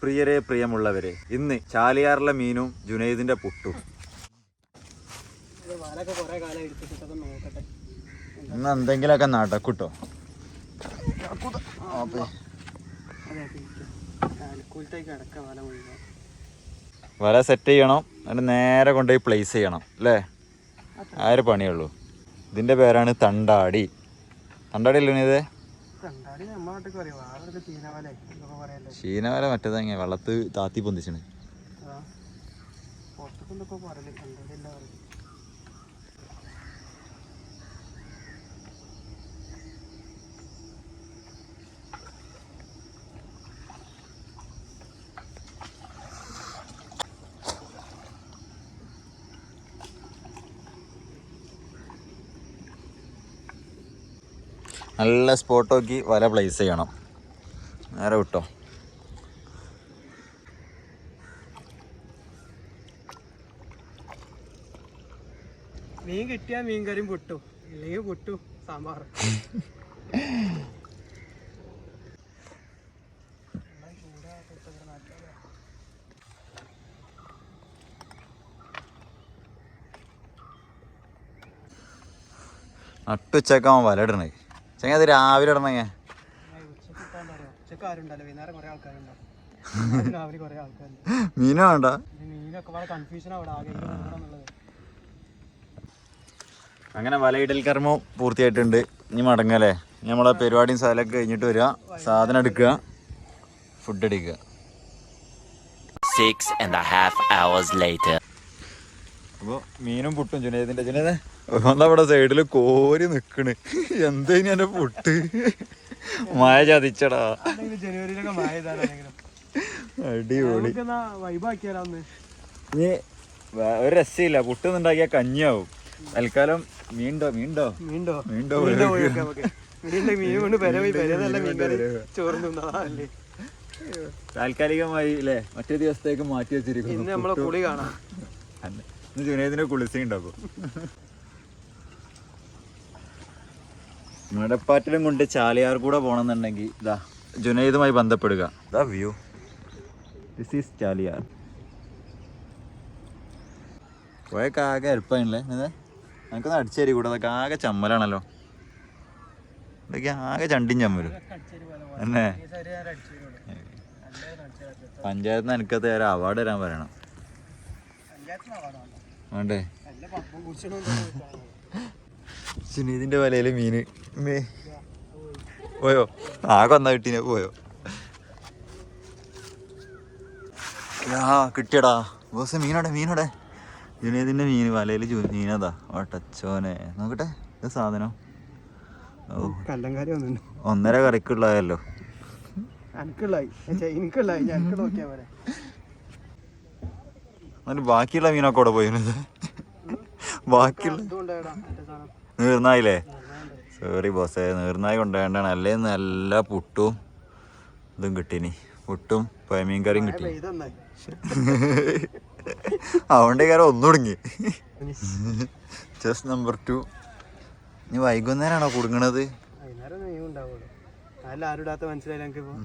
പ്രിയരെ പ്രിയമുള്ളവരെ ഇന്ന് ചാലിയാറിലെ മീനും ജുനൈദിന്റെ പുട്ടും. ഇന്ന് എന്തെങ്കിലുമൊക്കെ നടക്കൂട്ടോ. വല സെറ്റ് ചെയ്യണം എന്നിട്ട് നേരെ കൊണ്ടുപോയി പ്ലേസ് ചെയ്യണം അല്ലേ? ആ ഒരു പണിയുള്ളൂ ഇതിന്റെ പേരാണ് തണ്ടാടി. തണ്ടാടി അല്ലേ ഇത് ശീനവല മറ്റേതങ്ങ വെള്ളത്ത് താത്തി പൊന്തിച്ചാണ് പുറത്തൊക്കെ പറയൽ. നല്ല സ്പോട്ട് നോക്കി വല പ്ലേസ് ചെയ്യണം. നേരെ വിട്ടോ. മീൻ കിട്ടിയാ മീൻ കറിയും പൊട്ടു. ഇല്ലെങ്കിൽ പൊട്ടു സാമ്പാർ. നട്ടുച്ചേക്കാൻ വല ഇടണേ. ചെങ്ങ അത് രാവിലെ ഇടണേ മീന വേണ്ട? അങ്ങനെ വലയിടൽ കർമ്മം പൂർത്തിയായിട്ടുണ്ട്. ഇനി മടങ്ങല്ലേ? ഇനി നമ്മളെ പരിപാടിയും സ്ഥലമൊക്കെ കഴിഞ്ഞിട്ട് വരിക സാധനം എടുക്കുക. ഫുഡ് അടിക്കുക six and a half hours later. അപ്പോൾ മീനും പുട്ടും ജുനേദിന്റെ ജുനേദ്. ഇവിടെ സൈഡിൽ കോരി നിക്കണ്. എന്തേനി എന്റെ പൊട്ട്? മായ ചതിച്ചടാ. അടിപൊളി. ഇനി ഒരു രസമില്ല പുട്ട് ഉണ്ടാക്കിയ കഞ്ഞിയാവും. തൽക്കാലം മീണ്ടോ മീണ്ടോ? മീണ്ടോ? മീണ്ടോ താൽക്കാലികമായി അല്ലേ മറ്റേ ദിവസത്തേക്ക് മാറ്റി വെച്ചിരിക്കുന്നു. ജുനേദിന്റെ കുളിസി ഉണ്ടാക്കും. മടപ്പാറ്റിലും കൊണ്ട് ചാലിയാർ കൂടെ പോകണമെന്നുണ്ടെങ്കിൽ ഇതാ ജുനൈദുമായി ബന്ധപ്പെടുക. ഇതാ വ്യൂ. This is Chaliyar. പോയൊക്കെ ആകെ എളുപ്പമാണല്ലേ ഇതേ നമുക്കൊന്ന് അടിച്ചേരി കൂടെ. അതൊക്കെ ആകെ ചമ്മലാണല്ലോ. ഇതൊക്കെ ആകെ ചണ്ടിയും ചമ്മലും. എന്നെ പഞ്ചായത്തിന് നിന്ന് എനിക്കത് ഒരു അവാർഡ് തരാൻ പറയണം. വേണ്ടേ? സുനീതിന്റെ വലയിൽ മീന്. മേ. പോയോ? ആകെ ഒന്നാ കിട്ടീനെ. പോയോ? ആ കിട്ടിയടാ. ബോസ് മീനോടെ മീനോടെ ജുനീതിന്റെ മീൻ വലയിൽ മീനതാ. ഓട്ടച്ചോനെ നോക്കട്ടെ ഇത് സാധനം? ഓ ഒന്നര കറിക്കുള്ളതല്ലോ. ബാക്കിയുള്ള മീനൊക്കെ അവിടെ പോയിരുന്നത് ബാക്കിയുള്ള നീർനായില്ലേ? സോറി ബോസേ നീർനായി കൊണ്ടുവേണ്ടാണ് അല്ലേ നല്ല പുട്ടും ഇതും കിട്ടിനി. പുട്ടും പയമീൻ കറിയും കിട്ടി അതുകൊണ്ട് കാര്യം ഒന്നുടങ്ങി. ചെസ് നമ്പർ ടു ഇനി വൈകുന്നേരമാണോ കുടുങ്ങണത്? വൈകുന്നേരം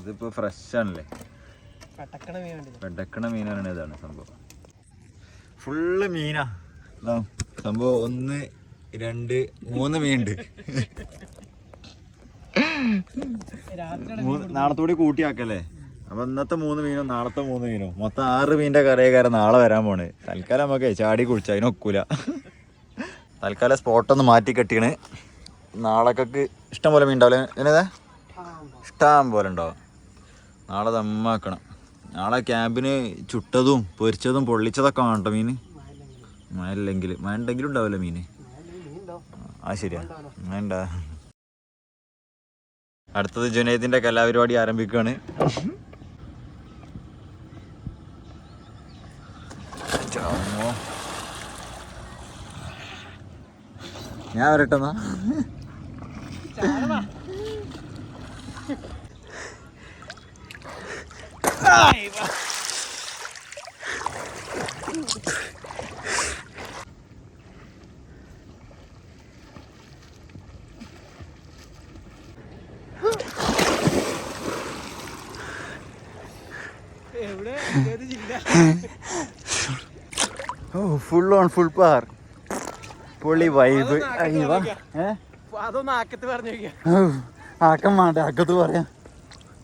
ഇതിപ്പോ ഫ്രഷ് ആണല്ലേ? വെടക്കണ മീനാണ് ഇതാണ് സംഭവം. ഫുള്ള് മീനാ. സംഭവം ഒന്ന് രണ്ട് മൂന്ന് മീനുണ്ട്. നാളത്തോടെ കൂട്ടിയാക്കല്ലേ? അപ്പൊ ഇന്നത്തെ മൂന്ന് മീനും നാളത്തെ മൂന്ന് മീനും? മൊത്തം ആറ് മീനിന്റെ കറിയക്കാരൻ നാളെ വരാൻ പോണ്. തൽക്കാലം നമുക്ക് ചാടി കുളിച്ച അതിനൊക്കൂല. തൽക്കാലം സ്പോട്ടൊന്ന് മാറ്റി കെട്ടിയാണ് നാളേക്കൊക്കെ ഇഷ്ടം പോലെ മീൻ ഉണ്ടാവില്ലേ? എന്നതാ ഇഷ്ടം പോലെ ഉണ്ടാവും. നാളെ ദമ്മാക്കണം. നാളെ ക്യാമ്പിന് ചുട്ടതും പൊരിച്ചതും പൊള്ളിച്ചതൊക്കെ വേണ്ട മീൻ. മഴ ഇല്ലെങ്കിൽ മഴ ഉണ്ടെങ്കിലും ഉണ്ടാവില്ല മീന് മീൻ? ആ ശരിയാ. വേണ്ട. അടുത്തത് ജുനൈദിന്റെ കലാപരിപാടി ആരംഭിക്കുകയാണ് ഞാൻ വരട്ടെന്നാ ചാടണ. എവിടെ ഏത് ജില്ല ഓ ഫുൾ ഓൺ ഫുൾ പാർ പൊളി വൈബ് അയ്യോ അതൊന്ന് ആക്കം വേണ്ട ആക്കത്ത് പറയാം.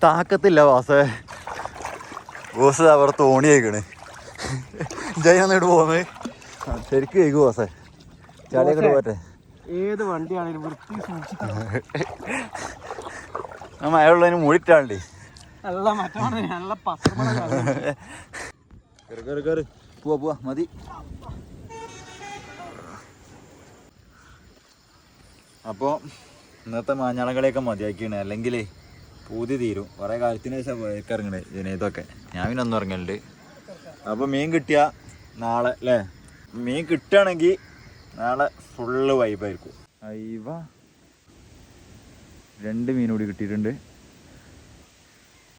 താക്കത്തില്ല വാസേ. ബോസ് അവിടെ തോണി കഴിക്കണ് ജയ എന്നിട്ട് പോന്ന്. ശരിക്കും കഴിക്കും വാസേ. ചളിയൊക്കെ ഇട്ട് പോട്ടെ. ഏത് വണ്ടിയാണെങ്കിലും വൃത്തി ആ മഴയുള്ളതിന് മൂടിട്ടാണ്ട്. നല്ല മറ്റമാണ് നല്ല പത്ത് കയറി കയറി കയറി പോവാ പോവാ മതി. അപ്പോൾ ഇന്നത്തെ മാഞ്ഞാളകളെയൊക്കെ മതിയാക്കിയാണ്. അല്ലെങ്കിൽ പൂതി തീരും. കുറേ കാലത്തിന് ശേഷം ഇറങ്ങണേ ജനീതൊക്കെ ഞാൻ പിന്നെ ഒന്നും ഇറങ്ങലുണ്ട്. അപ്പോൾ മീൻ കിട്ടിയ നാളെ അല്ലേ മീൻ കിട്ടുകയാണെങ്കിൽ നാളെ ഫുള്ള് വൈബായിരിക്കും അയ്യവ രണ്ട് മീൻ കൂടി കിട്ടിയിട്ടുണ്ട്.